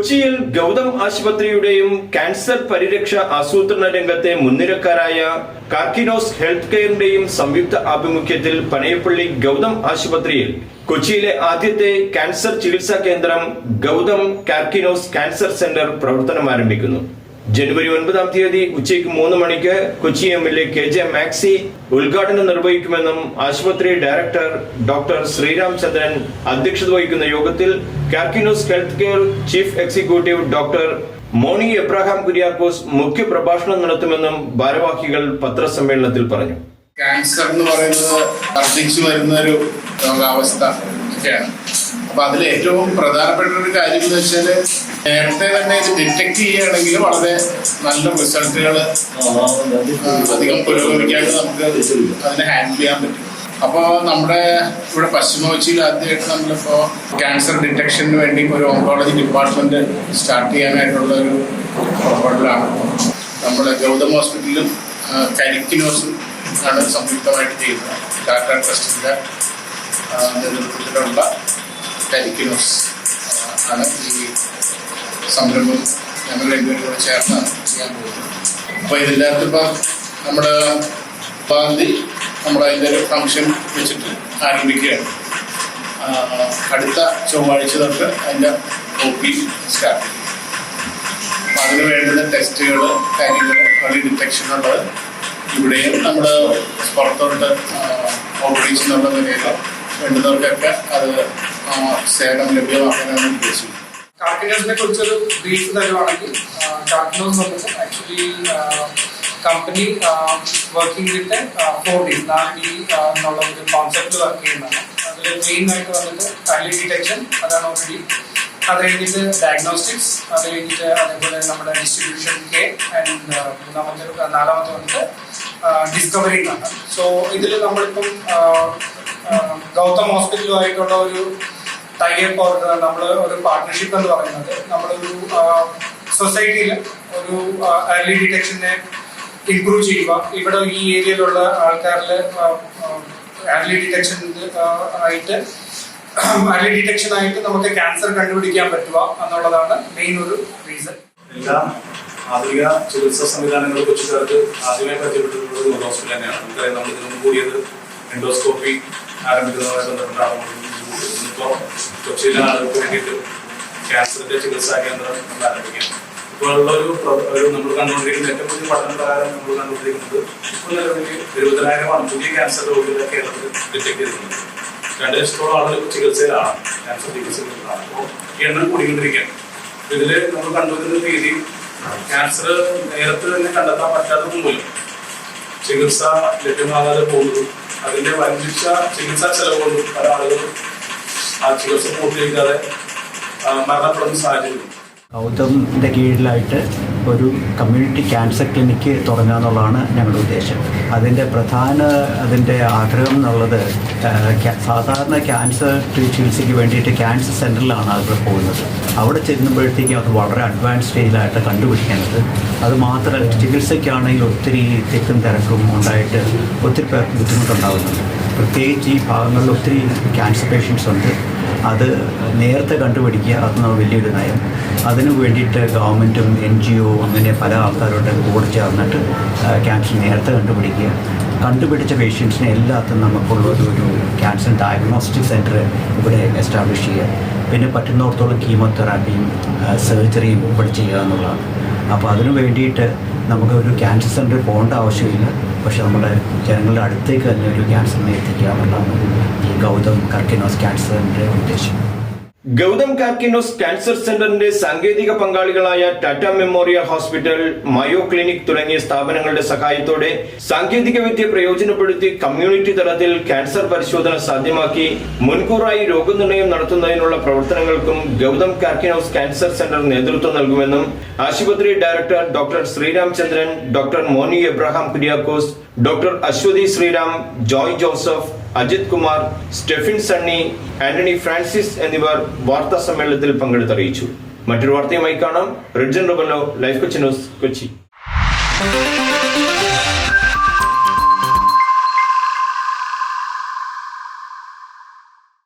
കൊച്ചിയിൽ ഗൗതം ആശുപത്രിയുടെയും ക്യാൻസർ പരിരക്ഷ ആസൂത്രണ രംഗത്തെ മുൻനിരക്കാരായ കാർക്കിനോസ് ഹെൽത്ത് കെയറിന്റെയും സംയുക്ത ആഭിമുഖ്യത്തിൽ പനയപ്പള്ളി ഗൗതം ആശുപത്രിയിൽ കൊച്ചിയിലെ ആദ്യത്തെ ക്യാൻസർ ചികിത്സാ കേന്ദ്രം ഗൗതം കാർക്കിനോസ് ക്യാൻസർ സെന്റർ പ്രവർത്തനം ആരംഭിക്കുന്നു. ജനുവരി ഒൻപതാം തീയതി ഉച്ചയ്ക്ക് മൂന്ന് മണിക്ക് Kochi M L A K J Maxy ഉദ്ഘാടനം നിർവഹിക്കുമെന്നും ആശുപത്രി ഡയറക്ടർ ഡോക്ടർ ശ്രീരാം ചന്ദ്രൻ അധ്യക്ഷത വഹിക്കുന്ന യോഗത്തിൽ Karkinos health care chief executive doctor Moni Abraham Kuriakose മുഖ്യ പ്രഭാഷണം നടത്തുമെന്നും ഭാരവാഹികൾ പത്രസമ്മേളനത്തിൽ പറഞ്ഞു. ക്യാൻസർ എന്ന് പറയുന്നത് വർദ്ധിച്ചു വരുന്ന ഒരു ഒക്കെയാണ്. അപ്പൊ അതിൽ ഏറ്റവും പ്രധാനപ്പെട്ട ഒരു കാര്യം എന്ന് വെച്ചാൽ നേരത്തെ തന്നെ ഇത് ഡിറ്റക്ട് ചെയ്യുകയാണെങ്കിൽ വളരെ നല്ല റിസൾട്ടുകൾ അധികം പുരോഗമിക്കാണ്ട് നമുക്ക് അതിനെ ഹാൻഡിൽ ചെയ്യാൻ പറ്റും. അപ്പോൾ നമ്മുടെ ഇവിടെ പശ്ചിമ കൊച്ചിയിൽ ആദ്യമായിട്ട് നമ്മളിപ്പോ ക്യാൻസർ ഡിറ്റക്ഷന് വേണ്ടി ഒരു ഓങ്കോളജി ഡിപ്പാർട്ട്മെന്റ് സ്റ്റാർട്ട് ചെയ്യാനായിട്ടുള്ള ഒരു പുറപ്പെടലാണ് നമ്മുടെ ഗൗതം ഹോസ്പിറ്റലിലും കരിക്കിനോസും ആണ് സംയുക്തമായിട്ട് ചെയ്യുന്നത്. ടാറ്റ ട്രസ്റ്റിന്റെ നേതൃത്വത്തിലുള്ള കരിക്കിനോസ് ആ, ആണ് ഈ സംരംഭം. ഞങ്ങൾ രണ്ടുപേരും കൂടെ ചേർന്ന് ചെയ്യാൻ പോകുന്നത്. അപ്പോൾ ഇതിന്റെ അകത്ത് ഇപ്പം നമ്മുടെ പാന്തി നമ്മൾ അതിന്റെ ഒരു ഫംഗ്ഷൻ വെച്ചിട്ട് ആരംഭിക്കുകയാണ്. അടുത്ത ചൊവ്വാഴ്ച തൊട്ട് അതിന്റെ കോപ്പി സ്റ്റാർട്ട് ചെയ്യും അപ്പം അതിന് വേണ്ടുന്ന ടെസ്റ്റുകൾ കാര്യങ്ങൾ അതിൽ ഡിറ്റക്ഷൻ ഉള്ളത് ഇവിടെയും നമ്മൾ പുറത്തോട്ട് ഓപ്പറേഷൻ ഉള്ള നിലയിൽ വേണ്ടുന്നവർക്കൊക്കെ അത് സേവനം ലഭ്യമാക്കാനാണ് ഉദ്ദേശിക്കുന്നത് കാർക്കിനോസിനെ കുറിച്ചൊരു ബ്രീഫ് തരുവാണെങ്കിൽ കാർക്കിനോസ് സംബന്ധിച്ച് actually company working with four D നാല് ഡി എന്നുള്ള ഒരു കോൺസെപ്റ്റ് വർക്ക് ചെയ്യുന്നതാണ് അതിൽ മെയിൻ ആയിട്ട് വന്നിട്ട് കല്ല് ഡിറ്റക്ഷൻ അതാണ് ഓൾറെഡി അത് കഴിഞ്ഞിട്ട് ഡയഗ്നോസ്റ്റിക്സ് അത് കഴിഞ്ഞിട്ട് അതേപോലെ നമ്മുടെ ഡിസ്ട്രിബ്യൂഷൻ കെ ആൻഡ് മൂന്നാമത്തെ നാലാമത്തെ വന്നിട്ട് ഡിസ്കവറി ആണ് സോ ഇതിൽ നമ്മളിപ്പം ഗൗതം ഹോസ്പിറ്റലുമായിട്ടുള്ള ഒരു ടൈപ്പ് നമ്മൾ ഒരു പാർട്ട്ണർഷിപ്പ് എന്ന് പറയുന്നത്. നമ്മളൊരു സൊസൈറ്റിയിൽ ഒരു ഏർലി ഡിറ്റക്ഷനെ ഇംപ്രൂവ് ചെയ്യുക. ഇവിടെ ഈ ഏരിയയിലുള്ള ആൾക്കാരിൽ ഏർലി ഡിറ്റക്ഷൻ ആയിട്ട് ഏർലി ഡിറ്റക്ഷൻ ആയിട്ട് നമുക്ക് ക്യാൻസർ കണ്ടുപിടിക്കാൻ പറ്റുക എന്നുള്ളതാണ് മെയിൻ ഒരു റീസൺ ആധുനിക ചികിത്സാ സംവിധാനങ്ങളെ കുറിച്ച് ആദ്യമായി പരിചയപ്പെട്ടിട്ടുള്ളത് ഹോസ്പിറ്റൽ തന്നെയാണ് നമുക്കറിയാം നമ്മൾ ഇതിനു കൂടിയത് എൻഡോസ്കോപ്പി ആരംഭിക്കുന്നതുമായി ബന്ധപ്പെട്ടാണ് ഇന്നിപ്പോൾ കൊച്ചിയിലെ ആളുകൾക്ക് വേണ്ടിയിട്ട് ക്യാൻസറിന്റെ ചികിത്സാ കേന്ദ്രം നമ്മൾ ആരംഭിക്കുന്നത് ഇപ്പോൾ ഉള്ള ഒരു ഒരു നമ്മൾ കണ്ടുകൊണ്ടിരിക്കുന്ന ഏറ്റവും പുതിയ പഠന പ്രകാരം നമ്മൾ കണ്ടുകൊണ്ടിരിക്കുന്നത് ഇപ്പോൾ നിലവിൽ എഴുപതിനായിരമാണ് പുതിയ ക്യാൻസർ രോഗികളെ കേരളത്തിൽ ഡിറ്റക്ട് ചെയ്തിട്ടുണ്ട് രണ്ട് ലക്ഷത്തോളം ആളുകൾ ചികിത്സയിലാണ് ക്യാൻസർ ചികിത്സയിലാണ് അപ്പോൾ ഈ എണ്ണം കൂടിക്കൊണ്ടിരിക്കുകയാണ് ഇതിൽ നമ്മൾ കണ്ടുവരുന്ന രീതി ക്യാൻസർ നേരത്തെ തന്നെ കണ്ടെത്താൻ പറ്റാത്തത് മൂലം ചികിത്സ ലഭ്യമാകാതെ പോകുന്നതും അതിന്റെ വഞ്ചിച്ച ചികിത്സാ ചെലവുകളും പല ആളുകളും ആ ചികിത്സ പൂർത്തീകരിക്കാതെ മരണപ്പെടുന്ന സാഹചര്യം. ഗൗതമിന്റെ കീഴിലായിട്ട് ഒരു കമ്മ്യൂണിറ്റി ക്യാൻസർ ക്ലിനിക്ക് തുടങ്ങുക എന്നുള്ളതാണ് ഞങ്ങളുടെ ഉദ്ദേശം. അതിന്റെ പ്രധാന അതിന്റെ ആഗ്രഹം എന്നുള്ളത് സാധാരണ ക്യാൻസർ ചികിത്സയ്ക്ക് വേണ്ടിയിട്ട് ക്യാൻസർ സെന്ററിലാണ് ആളുകൾ പോകുന്നത്. അവിടെ ചെല്ലുമ്പോഴത്തേക്കും അത് വളരെ അഡ്വാൻസ് സ്റ്റേജിലായിട്ട് കണ്ടുപിടിക്കേണ്ടത് അത് മാത്രമല്ല ചികിത്സയ്ക്കാണെങ്കിൽ ഒത്തിരി തിക്കും തിരക്കും ഉണ്ടായിട്ട് ഒത്തിരി പേർക്ക് ബുദ്ധിമുട്ടുണ്ടാകുന്നുണ്ട് പ്രത്യേകിച്ച് ഈ ഭാഗങ്ങളിൽ ഒത്തിരി ക്യാൻസർ പേഷ്യൻസ് ഉണ്ട്. അത് നേരത്തെ കണ്ടുപിടിക്കുക അത് നമ്മൾ വലിയൊരു നയം. അതിനു വേണ്ടിയിട്ട് ഗവൺമെന്റും എൻ ജി ഒ അങ്ങനെ പല ആൾക്കാരുടെ കൂടെ ചേർന്നിട്ട് ക്യാൻസർ നേരത്തെ കണ്ടുപിടിക്കുക. കണ്ടുപിടിച്ച പേഷ്യൻസിനെ എല്ലാത്തും നമുക്കുള്ള ഒരു ഒരു ക്യാൻസർ ഡയഗ്നോസ്റ്റിക് സെന്റർ ഇവിടെ എസ്റ്റാബ്ലിഷ് ചെയ്യുക. പിന്നെ പറ്റുന്നിടത്തോളം കീമോതെറാപ്പിയും സർജറിയും ഇവിടെ ചെയ്യുക എന്നുള്ളതാണ്. അപ്പോൾ അതിനു വേണ്ടിയിട്ട് നമുക്ക് ഒരു ക്യാൻസർ സെന്റർ പോകേണ്ട ആവശ്യമില്ല. പക്ഷെ നമ്മുടെ ജനങ്ങളുടെ അടുത്തേക്ക് തന്നെ ഒരു ക്യാൻസറിനെ എത്തിക്കുക എന്നുള്ളതാണ് ഈ ഗൗതം കർക്കിനോസ് ക്യാൻസർ സെന്ററിന്റെ ഉദ്ദേശം. ഗൗതം കാർക്കിനോസ് കാൻസർ സെന്ററിന്റെ സാങ്കേതിക പങ്കാളികളായ Tata memorial hospital Mayo clinic തുടങ്ങിയ സ്ഥാപനങ്ങളുടെ സഹായത്തോടെ സാങ്കേതിക വിദ്യ പ്രയോജനപ്പെടുത്തി കമ്മ്യൂണിറ്റി തലത്തിൽ ക്യാൻസർ പരിശോധന സാധ്യമാക്കി മുൻകൂറായി രോഗനിർണയം നടത്തുന്നതിനുള്ള പ്രവർത്തനങ്ങൾക്കും ഗൗതം കാർക്കിനോസ് കാൻസർ സെന്റർ നേതൃത്വം നൽകുമെന്നും ആശുപത്രി director doctor Sreeramachandran doctor Moni Abraham Kuriakose doctor Aswathy Sreeram Joy Joseph Ajith Kumar Stefin Sunny Antony Francis എന്നിവർ വാർത്താ സമ്മേളനത്തിൽ പങ്കെടുത്തറിയിച്ചു മറ്റൊരു വാർത്തയുമായി കാണാം. Ridjan Rebello life Kochi news Kochi.